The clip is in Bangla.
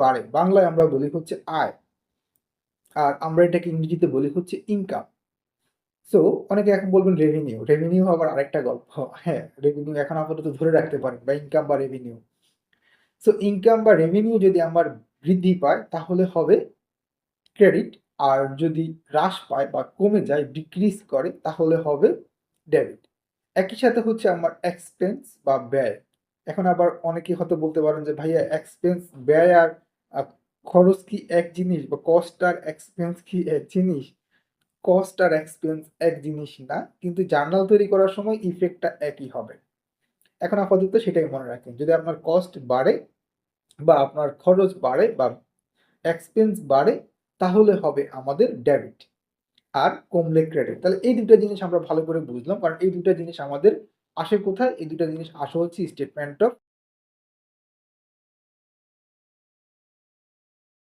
বাড়ে। বাংলায় আমরা বলি হচ্ছে আয়। আর আমরা এটাকে ইংরেজিতে বলি হচ্ছে ইনকাম সো অনেকে এখন বলবেন রেভিনিউ রেভিনিউ আবার আরেকটা গল্প। হ্যাঁ রেভিনিউ এখন আপাতত ধরে রাখতে পারেন বা ইনকাম বা রেভিনিউ সো ইনকাম বা রেভিনিউ যদি আমার বৃদ্ধি পায়, তাহলে হবে ক্রেডিট আর যদি হ্রাস পায় বা কমে যায় ডিক্রিজ করে, তাহলে হবে ডেবিট একই সাথে হচ্ছে আমার এক্সপেন্স বা ব্যয়। এখন আবার অনেকে হয়তো বলতে পারেন যে, ভাইয়া এক্সপেন্স ব্যয় আর খরচ কি এক জিনিস বা কস্ট আর এক্সপেন্স কি এক জিনিস? কস্ট আর এক্সপেন্স এক জিনিস না, কিন্তু জার্নাল তৈরি করার সময় ইফেক্টটা একই হবে। এখন আপাতত সেটাই মনে রাখেন, যদি আপনার কস্ট বাড়ে বা আপনার খরচ বাড়ে বা এক্সপেন্স বাড়ে, তাহলে হবে আমাদের ডেবিট আর কমলে ক্রেডিট তাহলে এই দুটো জিনিস আমরা ভালো করে বুঝলাম, কারণ এই দুটো জিনিস আমাদের আসে কোথায়? এই দুটো জিনিস আসে হচ্ছে স্টেটমেন্ট অফ